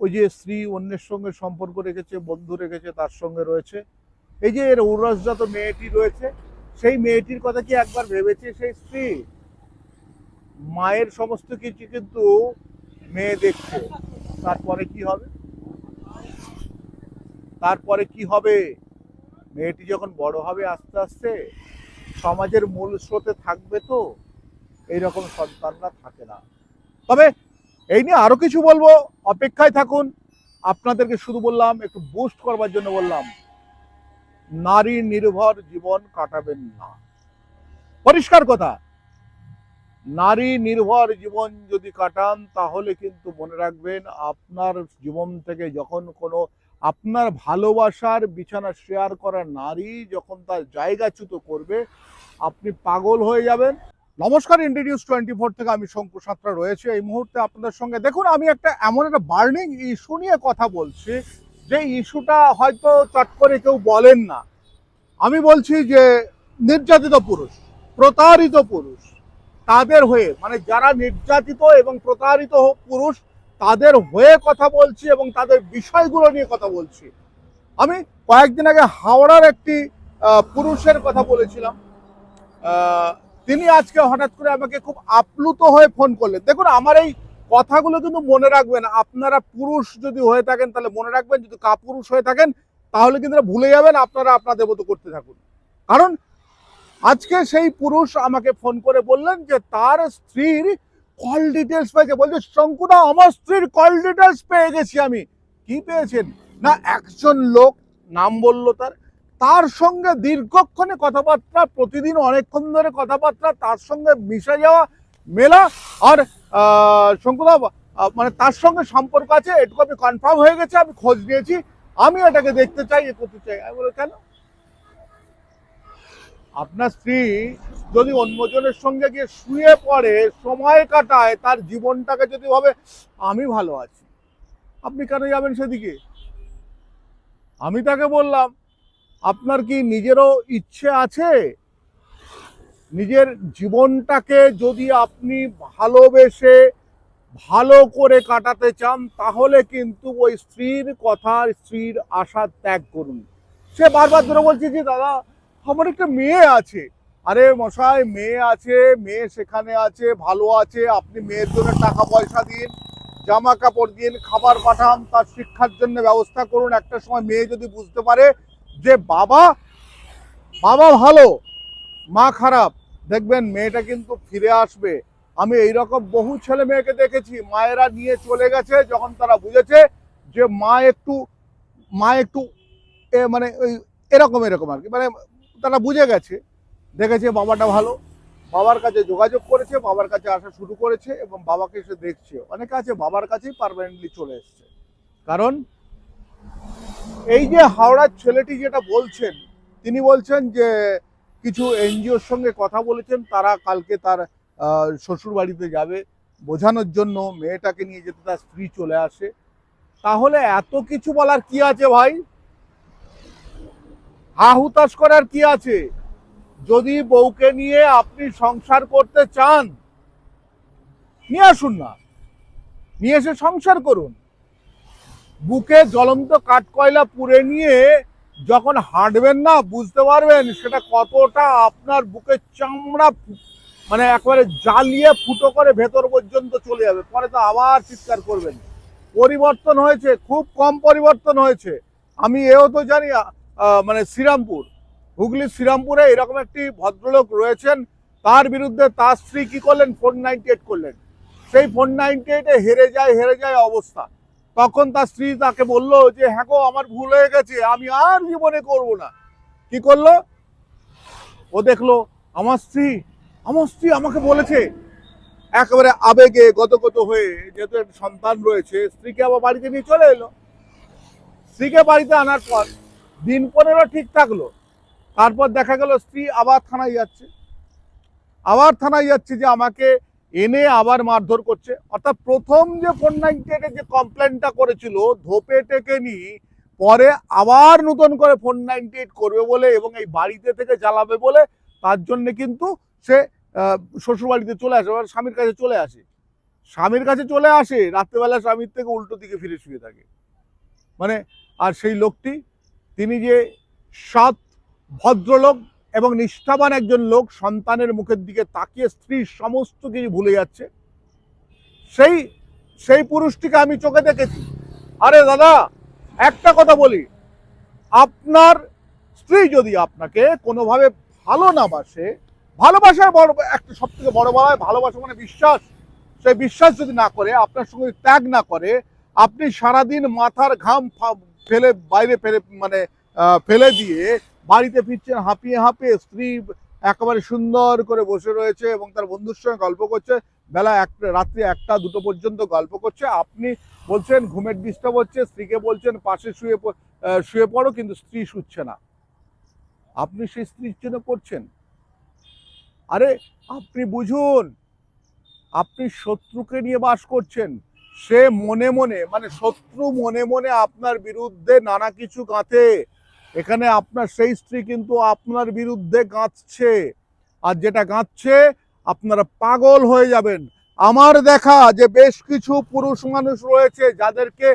ওই যে স্ত্রী অন্যের সঙ্গে সম্পর্ক রেখেছে, বন্ধু রেখেছে, তার সঙ্গে রয়েছে। এই যে এর ঔরসজাত মেয়েটি রয়েছে, সেই মেয়েটির কথা কি একবার ভেবেছে সেই স্ত্রী? মায়ের সমস্ত কিছু কিন্তু মেয়ে দেখছে। তারপরে কি হবে? তারপরে কি হবে? মেয়েটি যখন বড় হবে আস্তে আস্তে, সমাজের মূল স্রোতে থাকবে তো, এইরকম সন্তানরা থাকে না। তবে এই নিয়ে আরও কিছু বলব। অপেক্ষায় থাকুন। আপনাদেরকে শুধু বললাম, একটু বুস্ট করবার জন্য বললাম, নারী নির্ভর জীবন কাটাবেন না। পরিষ্কার কথা, নারী নির্ভর জীবন যদি কাটান, তাহলে কিন্তু মনে রাখবেন আপনার জীবন থেকে যখন কোনো আপনার ভালোবাসার বিছানা শেয়ার করা নারী যখন তার জায়গাচ্যুত করবে, আপনি পাগল হয়ে যাবেন। নমস্কার ইন্ডিডিউস টোয়েন্টি ফোর থেকে আমি শঙ্কু সাঁতরা রয়েছে। এই মুহূর্তে আপনাদের সঙ্গে দেখুন, আমি একটা এমন একটা বার্নিং ইস্যু নিয়ে কথা বলছি। যে ইস্যুটা হয়তো চট করে কেউ বলেন না। আমি বলছি যে নির্যাতিত পুরুষ, প্রতারিত পুরুষ, তাদের হয়ে মানে যারা নির্যাতিত এবং প্রতারিত পুরুষ, তাদের হয়ে কথা বলছি এবং তাদের বিষয়গুলো নিয়ে কথা বলছি। আমি কয়েকদিন আগে হাওড়ার একটি পুরুষের কথা বলেছিলাম। তিনি আজকে হঠাৎ করে আমাকে খুব আপ্লুত হয়ে ফোন করলেন। দেখুন, আমার এই কথাগুলো কিন্তু মনে রাখবেন, আপনারা পুরুষ যদি হয়ে থাকেন, তাহলে মনে রাখবেন, যদি কাপুরুষ হয়ে থাকেন, তাহলে কিন্তু ভুলে যাবেন, আপনারা আপনাদের মতো করতে থাকুন। কারণ আজকে সেই পুরুষ আমাকে ফোন করে বললেন যে, তার স্ত্রীর কল ডিটেলস পেয়েছে। বলছে, শঙ্কুদা, আমার স্ত্রীর কল ডিটেলস পেয়ে গেছি আমি। কি পেয়েছেন? না, একজন লোক, নাম বলল তার তার সঙ্গে দীর্ঘক্ষণে কথাবার্তা, প্রতিদিন অনেকক্ষণ ধরে কথাবার্তা, তার সঙ্গে মিশে যাওয়া, মেলা আর শঙ্কুদা মানে তার সঙ্গে সম্পর্ক আছে, এটুকু আমি কনফার্ম হয়ে গেছে, আমি খোঁজ নিয়েছি, আমি এটাকে দেখতে চাই, এ করতে চাই। আমি বলে কেন? আপনার স্ত্রী যদি অন্যজনের সঙ্গে গিয়ে শুয়ে পড়ে, সময় কাটায়, তার জীবনটাকে যদি ভাবে, আমি ভালো আছি। আপনি কেন যাবেন সেদিকে? আমি তাকে বললাম আপনার কি নিজেরও ইচ্ছে আছে? নিজের জীবনটাকে যদি আপনি ভালোবেসে ভালো করে কাটাতে চান, তাহলে কিন্তু ওই স্ত্রীর কথা, স্ত্রীর আশা ত্যাগ করুন। সে বারবার ধরে বলছে যে, দাদা, আমার একটা মেয়ে আছে। আরে মশাই, মেয়ে আছে, মেয়ে সেখানে আছে, ভালো আছে, আপনি মেয়ের জন্য টাকা পয়সা দিন, জামা কাপড় দিন, খাবার পাঠান, তার শিক্ষার জন্য ব্যবস্থা করুন। একটা সময় মেয়ে যদি বুঝতে পারে যে বাবা বাবা ভালো, মা খারাপ। দেখবেন, মেয়েটা কিন্তু ফিরে আসবে। আমি এইরকম বহু ছেলে মেয়েকে দেখেছি, মায়েরা নিয়ে চলে গেছে যখন তারা বুঝেছে যে মা একটু মা একটু, এ মানে ওই এরকম এরকম আর কি। মানে তারা বুঝে গেছে, দেখেছে বাবাটা ভালো। বাবার কাছে যোগাযোগ করেছে, বাবার কাছে আসা শুরু করেছে এবং বাবাকে এসে দেখছে। অনেকে আছে, বাবার কাছেই পারমানেন্টলি চলে এসছে। কারণ এই যে হাওড়ার ছেলেটি যেটা বলছেন, তিনি বলছেন যে কিছু এনজিওর সঙ্গে কথা বলেছেন, তারা কালকে তার শ্বশুর বাড়িতে যাবে। বোঝানোর জন্য মেয়েটাকে নিয়ে যেতে তার স্ত্রী চলে আসে। তাহলে এত কিছু বলার কি আছে ভাই? হা হুতাশ করার কি আছে? যদি বউকে নিয়ে আপনি সংসার করতে চান, নিয়ে আসুন না। নিয়ে এসে সংসার করুন। বুকে জ্বলন্ত কাঠকয়লা পুড়ে নিয়ে যখন হাঁটবেন না, বুঝতে পারবেন সেটা কতটা আপনার বুকের চামড়া মানে একবারে জ্বালিয়ে ফুটো করে ভেতর পর্যন্ত চলে যাবে। পরে তো আবার চিৎকার করবেন। পরিবর্তন হয়েছে, খুব কম পরিবর্তন হয়েছে। আমি এও তো জানি মানে শ্রীরামপুর হুগলির শ্রীরামপুরে এরকম একটি ভদ্রলোক রয়েছেন। তার বিরুদ্ধে তার স্ত্রী কি করলেন? ফোর এইট করলেন। সেই ফোর নাইনটি এইটে হেরে যায় হেরে যায় অবস্থা। তখন তার স্ত্রী তাকে বলল যে হ্যাঁ গো, আমার ভুল হয়ে গেছে, আমি আর জীবনে করব না। কি করল? ও দেখল, আমার স্ত্রী আমার স্ত্রী আমাকে বলেছে। একেবারে আবেগে গতগত হয়ে যেহেতু একটা সন্তান রয়েছে, স্ত্রীকে আবার বাড়িতে নিয়ে চলে এলো। স্ত্রীকে বাড়িতে আনার পর দিন পনেরো ঠিক থাকল। তারপর দেখা গেল, স্ত্রী আবার থানায় যাচ্ছে। আবার থানায় যাচ্ছে যে, আমাকে এনে আবার মারধর করছে। অর্থাৎ প্রথম যে ফোর নাইনটি যে কমপ্লেনটা করেছিল, ধোপে টেকে নি, পরে আবার নতুন করে ফোর নাইনটি এইট করবে বলে এবং এই বাড়িতে থেকে জ্বালাবে বলে তার জন্য কিন্তু সে শ্বশুর বাড়িতে চলে আসে, এবার স্বামীর কাছে চলে আসে। স্বামীর কাছে চলে আসে, রাত্রেবেলা স্বামীর থেকে উল্টো দিকে ফিরে শুয়ে থাকে। মানে আর সেই লোকটি, তিনি যে সৎ ভদ্রলোক এবং নিষ্ঠাবান একজন লোক সন্তানের মুখের দিকে তাকিয়ে স্ত্রীর সমস্ত কিছু ভুলে যাচ্ছে। সেই সেই পুরুষটিকে আমি চোখে দেখেছি। আরে দাদা, একটা কথা বলি। আপনার স্ত্রী যদি আপনাকে কোনোভাবে ভালো না বাসে ভালোবাসার বড়, একটা সব থেকে বড় বলা হয় ভালোবাসা মানে বিশ্বাস। সেই বিশ্বাস যদি না করে, আপনার সঙ্গে ত্যাগ না করে, আপনি সারাদিন মাথার ঘাম ফেলে, বাইরে ফেলে মানে ফেলে দিয়ে বাড়িতে ফিরছেন, হাঁপিয়ে হাঁপিয়ে স্ত্রী একেবারে সুন্দর করে বসে রয়েছে এবং তার বন্ধুর সঙ্গে গল্প করছে। বেলা একটা রাত্রি একটা, দুটো পর্যন্ত গল্প করছে। আপনি বলছেন, ঘুমের ডিস্টার্ব হচ্ছে, স্ত্রীকে বলছেন, পাশে শুয়ে শুয়ে পড়ো, কিন্তু স্ত্রী শুচ্ছে না। আপনি সেই স্ত্রীর জন্য করছেন। আরে, আপনি বুঝুন, আপনি শত্রুকে নিয়ে বাস করছেন। সে মনে মনে মানে শত্রু মনে মনে আপনার বিরুদ্ধে নানা কিছু গাঁথে এখানে আপনার সেই স্ত্রী কিন্তু আপনার বিরুদ্ধে গাঁথছে আর যেটা গাঁথছে আপনারা পাগল হয়ে যাবেন। আমার দেখা যে বেশ কিছু পুরুষ মানুষ রয়েছে যাদেরকে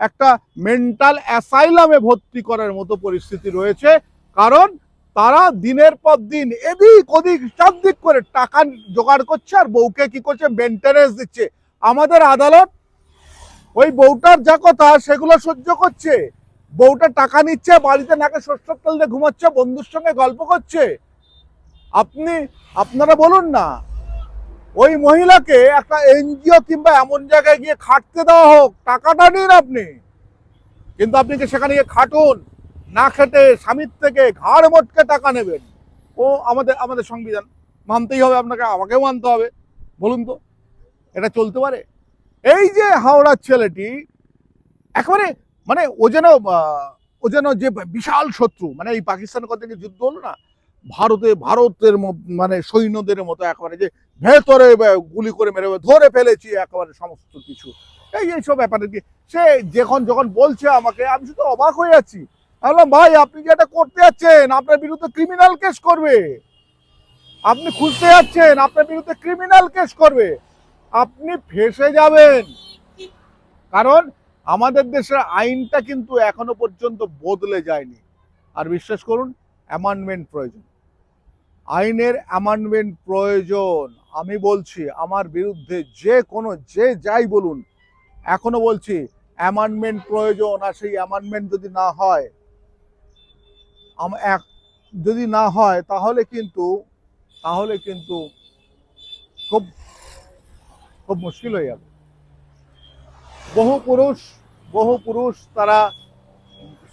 একটা মেন্টাল অ্যাসাইলামে ভর্তি করার মতো পরিস্থিতি রয়েছে। কারণ তারা দিনের পর দিন এদিক ওদিক চারদিক করে টাকা জোগাড় করছে আর বউকে কি করছে? মেনটেনেন্স দিচ্ছে। আমাদের আদালত ওই বউটার যা কথা সেগুলো সহ্য করছে। বউটা টাকা নিচ্ছে, বাড়িতে নাকে শস্যর তেল দিয়ে ঘুমাচ্ছে, বন্ধুর সঙ্গে গল্প করছে। আপনি, আপনারা বলুন না, ওই মহিলাকে একটা এনজিও কিংবা এমন জায়গায় গিয়ে খাটতে দেওয়া হোক, টাকাটা নিন আপনি। কিন্তু আপনি কি সেখানে গিয়ে খাটুন, না খেটে স্বামীর থেকে ঘাড় মোটকে টাকা নেবেন, ও আমাদের আমাদের সংবিধান মানতেই হবে, আপনাকে, আমাকেও মানতে হবে। বলুন তো, এটা চলতে পারে? এই যে হাওড়ার ছেলেটি, একেবারে মানে ও যেন ও যেন যে বিশাল শত্রু মানে এই পাকিস্তানের কথা যে যুদ্ধ হলো না, ভারতে, ভারতের মানে সৈন্যদের মতো একেবারে যে ভেতরে গুলি করে মেরে ধরে ফেলেছি একেবারে সমস্ত কিছু। এই এইসব ব্যাপারে কি? সে যখন যখন বলছে আমাকে, আমি শুধু অবাক হয়ে যাচ্ছি বললাম, ভাই, আপনি যে এটা করতে যাচ্ছেন, আপনার বিরুদ্ধে ক্রিমিনাল কেস করবে। আপনি খুঁজতে যাচ্ছেন, আপনার বিরুদ্ধে ক্রিমিনাল কেস করবে। আপনি ফেসে যাবেন। কারণ আমাদের দেশের আইনটা কিন্তু এখনও পর্যন্ত বদলে যায়নি। আর বিশ্বাস করুন অ্যামান্ডমেন্ট প্রয়োজন। আইনের অ্যামান্ডমেন্ট প্রয়োজন। আমি বলছি, আমার বিরুদ্ধে যে কোনো, যে যাই বলুন, এখনও বলছি অ্যামান্ডমেন্ট প্রয়োজন। আর সেই অ্যামান্ডমেন্ট যদি না হয় যদি না হয়, তাহলে কিন্তু তাহলে কিন্তু খুব খুব মুশকিল হয়ে যাবে। বহু পুরুষ বহু পুরুষ তারা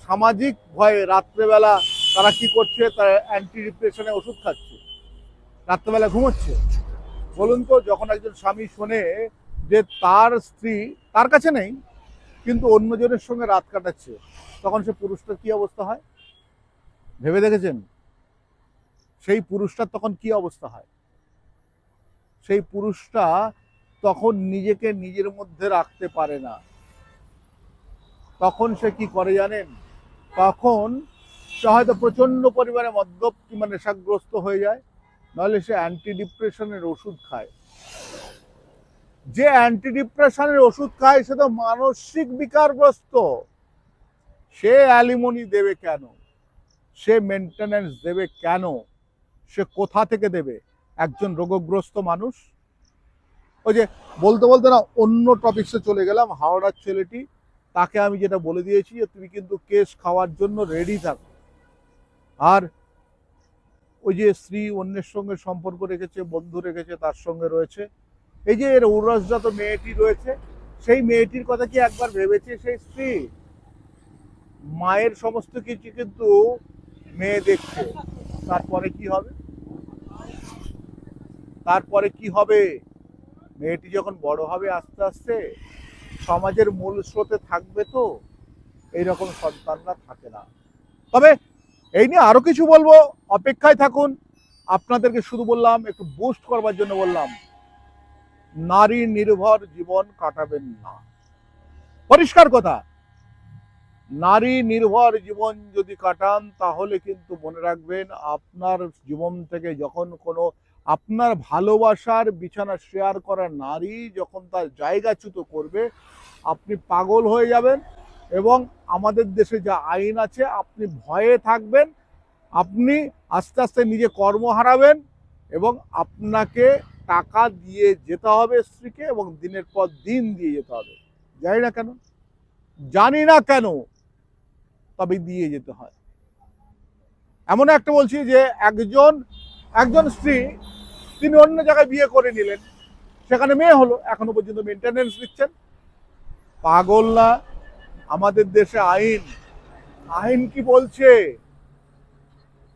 সামাজিক ভয়ে রাত্রেবেলা তারা কি করছে? তারা অ্যান্টি ডিপ্রেশনে ওষুধ খাচ্ছে। রাত্রেবেলা ঘুমোচ্ছে। বলুন তো, যখন একজন স্বামী শোনে যে তার স্ত্রী তার কাছে নেই, কিন্তু অন্যজনের সঙ্গে রাত কাটাচ্ছে, তখন সে পুরুষটার কি অবস্থা হয়? ভেবে দেখেছেন? সেই পুরুষটার তখন কি অবস্থা হয়? সেই পুরুষটা তখন নিজেকে নিজের মধ্যে রাখতে পারে না। তখন সে কি করে জানেন? তখন সে হয়তো প্রচণ্ড পরিমাণে মদ্যপ কিংবা নেশাগ্রস্ত হয়ে যায়, নাহলে সে অ্যান্টি ডিপ্রেশনের ওষুধ খায়। যে অ্যান্টি ডিপ্রেশনের ওষুধ খায়, সে তো মানসিক বিকারগ্রস্ত। সে অ্যালিমনি দেবে কেন? সে মেনটেনেন্স দেবে কেন? সে কোথা থেকে দেবে? একজন রোগগ্রস্ত মানুষ? ওই যে বলতে বলতে না, অন্য টপিক্সে চলে গেলাম, হাওড়ার ছেলেটি তাকে আমি যেটা বলে দিয়েছি যে তুমি কিন্তু কেস খাওয়ার জন্য রেডি থাকো। আর ওই যে স্ত্রী অন্যের সঙ্গে সম্পর্ক রেখেছে, বন্ধু রেখেছে, তার সঙ্গে রয়েছে। এই যে এর উরসজাত মেয়েটি রয়েছে, সেই মেয়েটির কথা কি একবার ভেবেছে সেই স্ত্রী? মায়ের সমস্ত কিছু কিন্তু মেয়ে দেখছে। তারপরে কি হবে? তারপরে কি হবে? মেয়েটি যখন বড় হবে আস্তে আস্তে সমাজের মূল স্রোতে থাকবে তো? এইরকম সন্তানরা থাকে না। তবে এই নিয়ে আরও কিছু বলব। অপেক্ষায় থাকুন। আপনাদেরকে শুধু বললাম, একটু বুস্ট করবার জন্য বললাম। নারী নির্ভর জীবন কাটাবেন না। পরিষ্কার কথা। নারী নির্ভর জীবন যদি কাটান, তাহলে কিন্তু মনে রাখবেন আপনার জীবন থেকে যখন কোনো আপনার ভালোবাসার বিছানা শেয়ার করা নারী যখন তার জায়গাচ্যুত করবে আপনি পাগল হয়ে যাবেন এবং আমাদের দেশে যা আইন আছে, আপনি ভয়ে থাকবেন, আপনি আস্তে আস্তে নিজে কর্ম হারাবেন এবং আপনাকে টাকা দিয়ে যেতে হবে স্ত্রীকে এবং দিনের পর দিন দিয়ে যেতে হবে। জানি না কেন? জানি না কেন তবে দিয়ে যেতে হয়। এমন একটা বলছি যে একজন একজন স্ত্রী, তিনি অন্য জায়গায় বিয়ে করে নিলেন, সেখানে মেয়ে হলো, এখনও পর্যন্ত মেনটেনেন্স দিচ্ছেন পাগল না আমাদের দেশে আইন। আইন কি বলছে?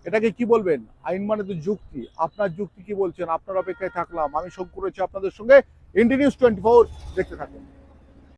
এটাকে কি বলবেন? আইন মানে তো যুক্তি। আপনার যুক্তি কি বলছেন? আপনার অপেক্ষায় থাকলাম। আমি শোক করেছি আপনাদের সঙ্গে। ইন্ডিনিউজ টোয়েন্টি ফোর দেখতে থাকুন।